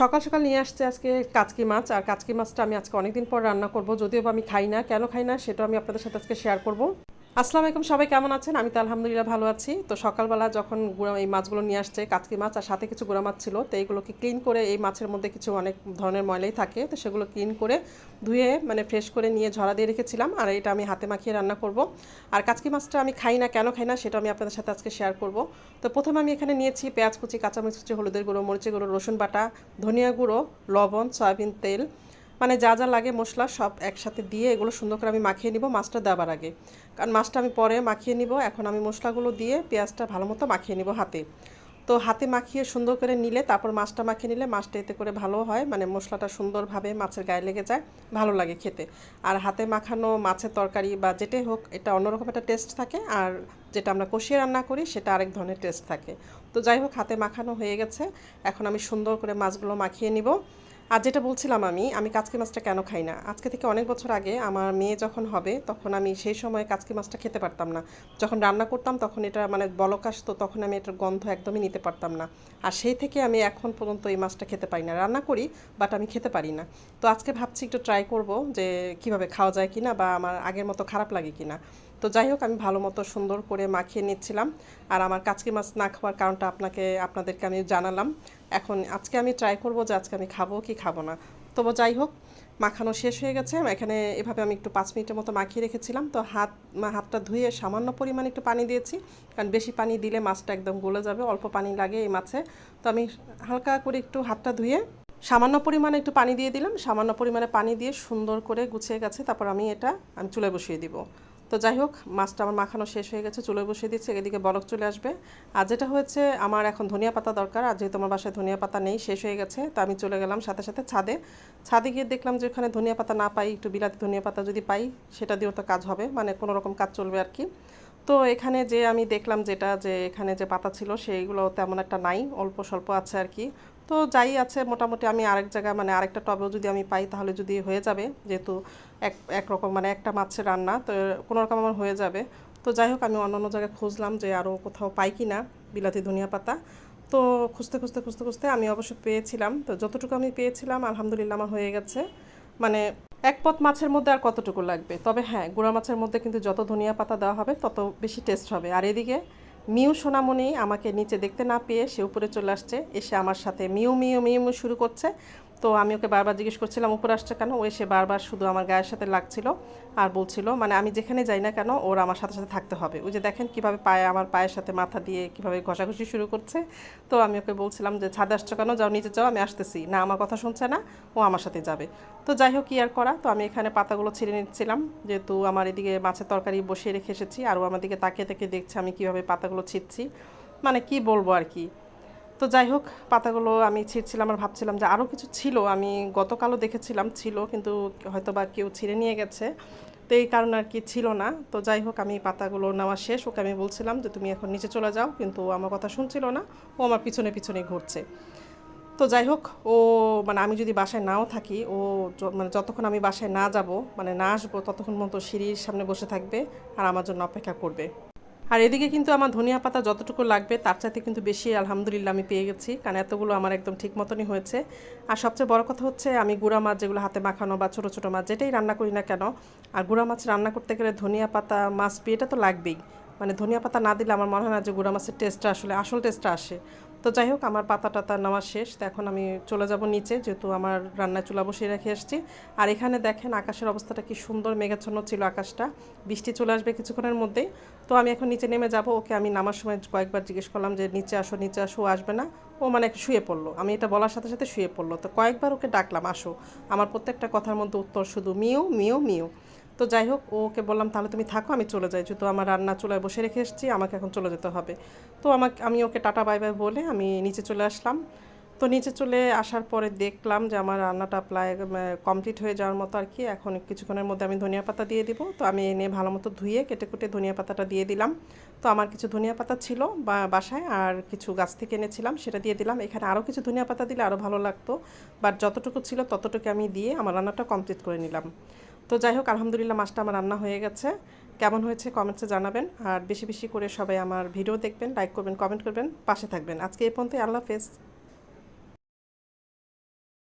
সকাল সকাল নিয়ে আসছে আজকে কাচকি মাছ, আর কাচকি মাছটা আমি আজকে অনেকদিন পর রান্না করব। যদিও বা আমি খাই না, কেন খাই না সেটা আমি আপনাদের সাথে আজকে শেয়ার করব। আসসালামু আলাইকুম, সবাই কেমন আছেন? আমি তো আলহামদুলিল্লাহ ভালো আছি। তো সকালবেলা যখন গুঁড়া, এই মাছগুলো নিয়ে আসছে কাচকি মাছ আর সাথে কিছু গুঁড়া মাছ ছিল, তো এইগুলোকে ক্লিন করে এই মাছের মধ্যে কিছু অনেক ধরনের ময়লাই থাকে, তো সেগুলো ক্লিন করে ধুয়ে মানে ফ্রেশ করে নিয়ে ঝরা দিয়ে রেখেছিলাম। আর এটা আমি হাতে মাখিয়ে রান্না করব। আর কাচকি মাছটা আমি খাই না, কেন খাই না সেটা আমি আপনাদের সাথে আজকে শেয়ার করব। তো প্রথমে আমি এখানে নিয়েছি পেঁয়াজ কুচি, কাঁচামরিচ কুচি, হলুদের গুঁড়ো, মরিচের গুঁড়ো, রসুন বাটা, ধনিয়া গুঁড়ো, লবণ, সয়াবিন তেল মানে যা যা লাগে মশলা সব একসাথে দিয়ে এগুলো সুন্দর করে আমি মাখিয়ে নিব মাছটা দেওয়ার আগে। কারণ মাছটা আমি পরে মাখিয়ে নিব, এখন আমি মশলাগুলো দিয়ে পেঁয়াজটা ভালো মতো মাখিয়ে নিব হাতে। তো হাতে মাখিয়ে সুন্দর করে নিলে, তারপর মাছটা মাখিয়ে নিলে মাছটা এতে করে ভালো হয় মানে মশলাটা সুন্দরভাবে মাছের গায়ে লেগে যায়, ভালো লাগে খেতে। আর হাতে মাখানো মাছের তরকারি বা যেটাই হোক, এটা অন্যরকম একটা টেস্ট থাকে, আর যেটা আমরা কষিয়ে রান্না করি, সেটা আরেক ধরনের টেস্ট থাকে। তো যাই হোক, হাতে মাখানো হয়ে গেছে, এখন আমি সুন্দর করে মাছগুলো মাখিয়ে নিব। আর যেটা বলছিলাম আমি আমি কাচকি মাছটা কেন খাই না? আজকে থেকে অনেক বছর আগে আমার মেয়ে যখন হবে, তখন আমি সেই সময় কাচকি মাছটা খেতে পারতাম না। যখন রান্না করতাম, তখন এটা মানে বলক আসতো, তখন আমি এটার গন্ধ একদমই নিতে পারতাম না। আর সেই থেকে আমি এখন পর্যন্ত এই মাছটা খেতে পারি না। রান্না করি, বাট আমি খেতে পারি না। তো আজকে ভাবছি একটু ট্রাই করব যে কীভাবে খাওয়া যায় কিনা বা আমার আগের মতো খারাপ লাগে কিনা। তো যাই হোক, আমি ভালো মতো সুন্দর করে মাখিয়ে নিচ্ছিলাম। আর আমার কাচকি মাছ না খাওয়ার কারণটা আপনাকে, আপনাদেরকে আমি জানালাম। এখন আজকে আমি ট্রাই করব যে আজকে আমি খাব কি খাব না। তবু যাই হোক, মাখানো শেষ হয়ে গেছে। এখানে এভাবে আমি একটু পাঁচ মিনিটের মতো মাখিয়ে রেখেছিলাম। তো হাত হাতটা ধুয়ে সামান্য পরিমাণে একটু পানি দিয়েছি। কারণ বেশি পানি দিলে মাছটা একদম গলে যাবে, অল্প পানি লাগে এই মাছে। তো আমি হালকা করে একটু হাতটা ধুয়ে সামান্য পরিমাণে একটু পানি দিয়ে দিলাম। সামান্য পরিমাণে পানি দিয়ে সুন্দর করে গুছিয়ে গেছে। তারপর আমি এটা, আমি চুলে বসিয়ে দিব। তো যাই হোক, মাছটা আমার মাখানো শেষ হয়ে গেছে চুলে বসিয়ে দিচ্ছে, এদিকে বরফ চলে আসবে। আর যেটা হয়েছে, আমার এখন ধনিয়া পাতা দরকার, আর যেহেতু আমার বাসায় ধনিয়া পাতা নেই, শেষ হয়ে গেছে, তো আমি চলে গেলাম সাথে সাথে ছাদে। ছাদে গিয়ে দেখলাম যে ওখানে ধনিয়া পাতা না পাই, একটু বিলাতি ধনিয়া পাতা যদি পাই, সেটা দিয়েও তো কাজ হবে মানে কোনো রকম কাজ চলবে আর কি। তো এখানে যে আমি দেখলাম যেটা, যে এখানে যে পাতা ছিল, সেইগুলো তেমন একটা নাই, অল্প স্বল্প আছে আর কি। তো যাই আছে, মোটামুটি আমি আরেক জায়গায় মানে আরেকটা টবেও যদি আমি পাই, তাহলে যদি হয়ে যাবে, যেহেতু এক, একরকম মানে একটা মাছের রান্না, তো কোনো রকম আমার হয়ে যাবে। তো যাই হোক, আমি অন্য অন্য জায়গায় খুঁজলাম যে আরও কোথাও পাই কি না, বিলাতি ধনিয়া পাতা। তো খুঁজতে খুঁজতে খুঁজতে খুঁজতে আমি অবশ্য পেয়েছিলাম। তো যতটুকু আমি পেয়েছিলাম, আলহামদুলিল্লাহ আমার হয়ে গেছে। মানে এক পথ মাছের মধ্যে আর কতটুকু লাগবে? তবে হ্যাঁ গুঁড়া মাছের মধ্যে কিন্তু যত ধনিয়া পাতা দেওয়া হবে, তত বেশি টেস্ট হবে। আর এদিকে মিউ সোনামণি আমাকে নিচে দেখতে না পেয়ে সে উপরে চলে আসছে, এসে আমার সাথে মিউ মিউ মিউ মিউ শুরু করছে। তো আমি ওকে বারবার জিজ্ঞেস করছিলাম, উপরে আসছে কেন? ও এসে বারবার শুধু আমার গায়ের সাথে লাগছিল আর বলছিল মানে আমি যেখানে যাই না কেন, ওর আমার সাথে সাথে থাকতে হবে। ওই যে দেখেন কীভাবে পায়ে, আমার পায়ের সাথে মাথা দিয়ে কীভাবে ঘষাঘষি শুরু করছে। তো আমি ওকে বলছিলাম যে, ছাদে আসছো কেন? যাও, নিচে যাও, আমি আসতেছি। না, আমার কথা শুনছে না, ও আমার সাথে যাবে। তো যাই হোক, কি আর করা? তো আমি এখানে পাতাগুলো ছিঁড়ে নিচ্ছিলাম, যেহেতু আমার এদিকে মাছের তরকারি বসিয়ে রেখে এসেছি, আর ও আমার দিকে তাকিয়ে তাকিয়ে দেখছে আমি কীভাবে পাতাগুলো ছিঁড়ছি। মানে কি বলব আর কি? তো যাই হোক, পাতাগুলো আমি ছিঁড়ছিলাম আর ভাবছিলাম যে আরও কিছু ছিল। আমি গতকালও দেখেছিলাম ছিল, কিন্তু হয়তো বা কেউ ছিঁড়ে নিয়ে গেছে। তো এই কারণে আর কি ছিল না। তো যাই হোক, আমি পাতাগুলো নেওয়া শেষ। ওকে আমি বলছিলাম যে, তুমি এখন নিচে চলে যাও। কিন্তু আমার কথা শুনছিল না। ও আমার পিছনে পিছনে ঘুরছে। তো যাই হোক, ও মানে আমি যদি বাসায় নাও থাকি, ও মানে যতক্ষণ আমি বাসায় না যাব মানে না আসব, ততক্ষণ মতো সিঁড়ির সামনে বসে থাকবে আর আমার জন্য অপেক্ষা করবে। আর এদিকে কিন্তু আমার ধনিয়া পাতা যতটুকু লাগবে, তার চাইতে কিন্তু বেশি আলহামদুলিল্লাহ আমি পেয়ে গেছি। কারণ এতগুলো আমার একদম ঠিক মতনই হয়েছে। আর সবচেয়ে বড় কথা হচ্ছে, আমি গুঁড়া মাছ যেগুলো হাতে মাখানো বা ছোটো ছোটো মাছ যেটাই রান্না করি না কেন, আর গুঁড়া মাছ রান্না করতে গেলে ধনিয়া পাতা মাছ এটা তো লাগবেই। মানে ধনিয়া পাতা না দিলে আমার মনে হয় না যে গুঁড়া মাছের টেস্টটা আসলে, আসল টেস্টটা আসে। তো যাই হোক, আমার পাতা টাতা নেওয়া শেষ। তো এখন আমি চলে যাব নিচে, যেহেতু আমার রান্নায় চুলা বসিয়ে রেখে এসেছি। আর এখানে দেখেন আকাশের অবস্থাটা কি সুন্দর, মেঘাচ্ছন্ন ছিল আকাশটা। বৃষ্টি চলে আসবে কিছুক্ষণের মধ্যেই। তো আমি এখন নিচে নেমে যাব। ওকে আমি নামার সময় কয়েকবার জিজ্ঞেস করলাম যে, নিচে আসো নিচে আসো আসবে না। ও মানে শুয়ে পড়ল। আমি এটা বলার সাথে সাথে শুয়ে পড়ল। তো কয়েকবার ওকে ডাকলাম, আসো। আমার প্রত্যেকটা কথার মধ্যে উত্তর শুধু মিউ মিউ মিউ। তো যাই হোক ওকে বললাম, তাহলে তুমি থাকো, আমি চলে যাই। যেহেতু আমার রান্না চুলায় বসে রেখে এসেছি, আমাকে এখন চলে যেতে হবে। তো আমাকে, আমি ওকে টাটা বাই বাই বলে আমি নিচে চলে আসলাম। তো নিচে চলে আসার পরে দেখলাম যে আমার রান্নাটা প্রায় কমপ্লিট হয়ে যাওয়ার মতো আর কি। এখন কিছুক্ষণের মধ্যে আমি ধনিয়া পাতা দিয়ে দিব। তো আমি এনে ভালো মতো ধুয়ে কেটে কুটে ধনিয়া পাতাটা দিয়ে দিলাম। তো আমার কিছু ধনিয়া পাতা ছিল বা, বাসায় আর কিছু গাছ থেকে এনেছিলাম, সেটা দিয়ে দিলাম। এখানে আরও কিছু ধনিয়া পাতা দিলে আরও ভালো লাগতো। বাট যতটুকু ছিল ততটুকু আমি দিয়ে আমার রান্নাটা কমপ্লিট করে নিলাম। তো যাই হোক, আলহামদুলিল্লাহ মাছটা আমার রান্না হয়ে গেছে। কেমন হয়েছে কমেন্টসে জানাবেন। আর বেশি বেশি করে সবাই আমার ভিডিও দেখবেন লাইক করবেন কমেন্ট করবেন, পাশে থাকবেন। আজকে এ পর্যন্তই, আল্লাহ হাফেজ।